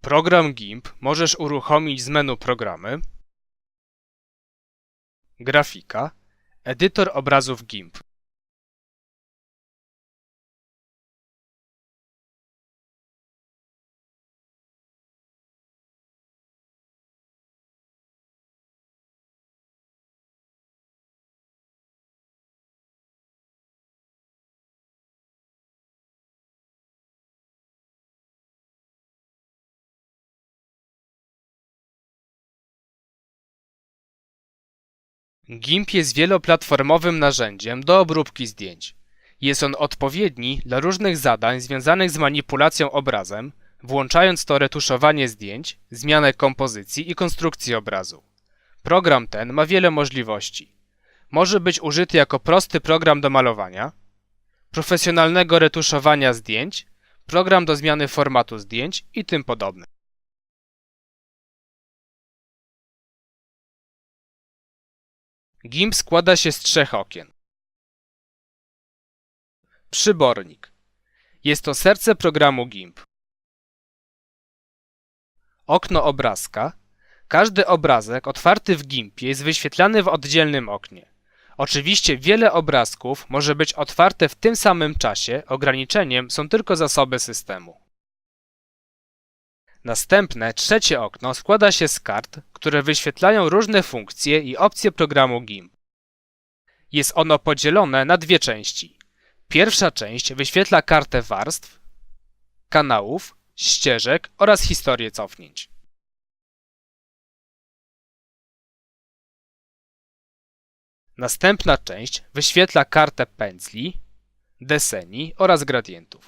Program GIMP możesz uruchomić z menu Programy, Grafika, Edytor obrazów GIMP. GIMP jest wieloplatformowym narzędziem do obróbki zdjęć. Jest on odpowiedni dla różnych zadań związanych z manipulacją obrazem, włączając to retuszowanie zdjęć, zmianę kompozycji i konstrukcji obrazu. Program ten ma wiele możliwości. Może być użyty jako prosty program do malowania, profesjonalnego retuszowania zdjęć, program do zmiany formatu zdjęć i tym podobne. GIMP składa się z trzech okien. Przybornik. Jest to serce programu GIMP. Okno obrazka. Każdy obrazek otwarty w GIMPie jest wyświetlany w oddzielnym oknie. Oczywiście wiele obrazków może być otwarte w tym samym czasie, ograniczeniem są tylko zasoby systemu. Następne, trzecie okno składa się z kart, które wyświetlają różne funkcje i opcje programu GIMP. Jest ono podzielone na dwie części. Pierwsza część wyświetla kartę warstw, kanałów, ścieżek oraz historię cofnięć. Następna część wyświetla kartę pędzli, deseni oraz gradientów.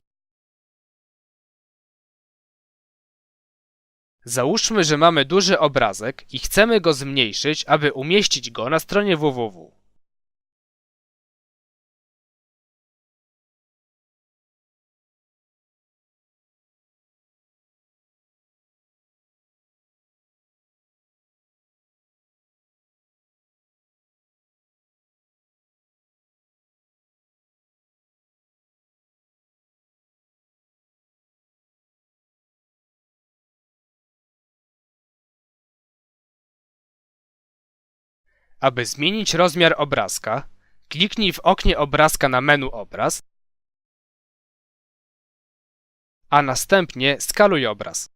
Załóżmy, że mamy duży obrazek i chcemy go zmniejszyć, aby umieścić go na stronie www. Aby zmienić rozmiar obrazka, kliknij w oknie obrazka na menu Obraz, a następnie skaluj obraz.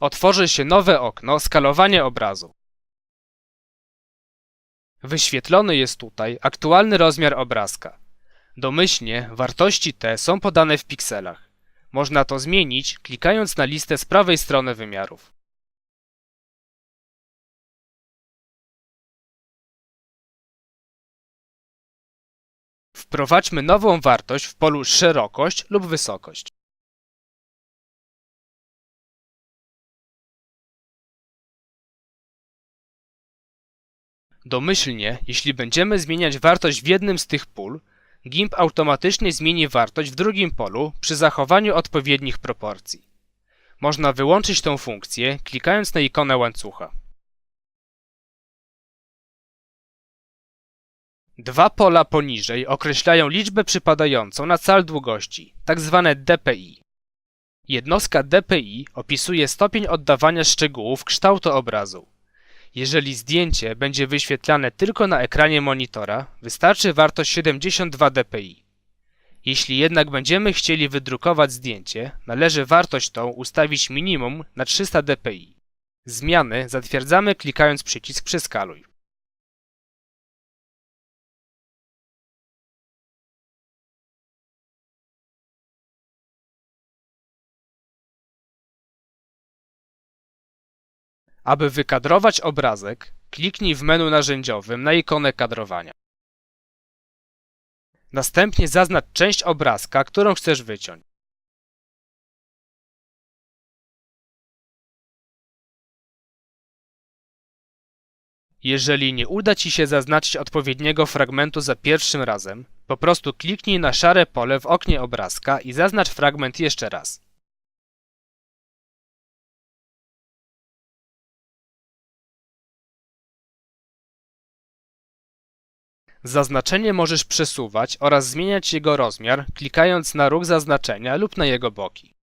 Otworzy się nowe okno Skalowanie obrazu. Wyświetlony jest tutaj aktualny rozmiar obrazka. Domyślnie wartości te są podane w pikselach. Można to zmienić klikając na listę z prawej strony wymiarów. Wprowadźmy nową wartość w polu szerokość lub wysokość. Domyślnie, jeśli będziemy zmieniać wartość w jednym z tych pól, GIMP automatycznie zmieni wartość w drugim polu przy zachowaniu odpowiednich proporcji. Można wyłączyć tę funkcję klikając na ikonę łańcucha. Dwa pola poniżej określają liczbę przypadającą na cal długości, tak zwane DPI. Jednostka DPI opisuje stopień oddawania szczegółów kształtu obrazu. Jeżeli zdjęcie będzie wyświetlane tylko na ekranie monitora, wystarczy wartość 72 dpi. Jeśli jednak będziemy chcieli wydrukować zdjęcie, należy wartość tą ustawić minimum na 300 dpi. Zmiany zatwierdzamy klikając przycisk Przeskaluj. Aby wykadrować obrazek, kliknij w menu narzędziowym na ikonę kadrowania. Następnie zaznacz część obrazka, którą chcesz wyciąć. Jeżeli nie uda Ci się zaznaczyć odpowiedniego fragmentu za pierwszym razem, po prostu kliknij na szare pole w oknie obrazka i zaznacz fragment jeszcze raz. Zaznaczenie możesz przesuwać oraz zmieniać jego rozmiar, klikając na róg zaznaczenia lub na jego boki.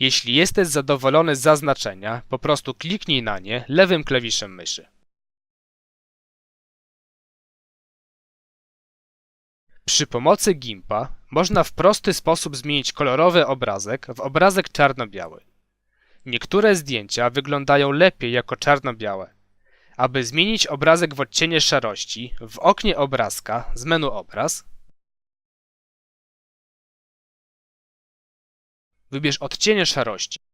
Jeśli jesteś zadowolony z zaznaczenia, po prostu kliknij na nie lewym klawiszem myszy. Przy pomocy GIMPa można w prosty sposób zmienić kolorowy obrazek w obrazek czarno-biały. Niektóre zdjęcia wyglądają lepiej jako czarno-białe. Aby zmienić obrazek w odcienie szarości, w oknie obrazka z menu Obraz wybierz odcienie szarości.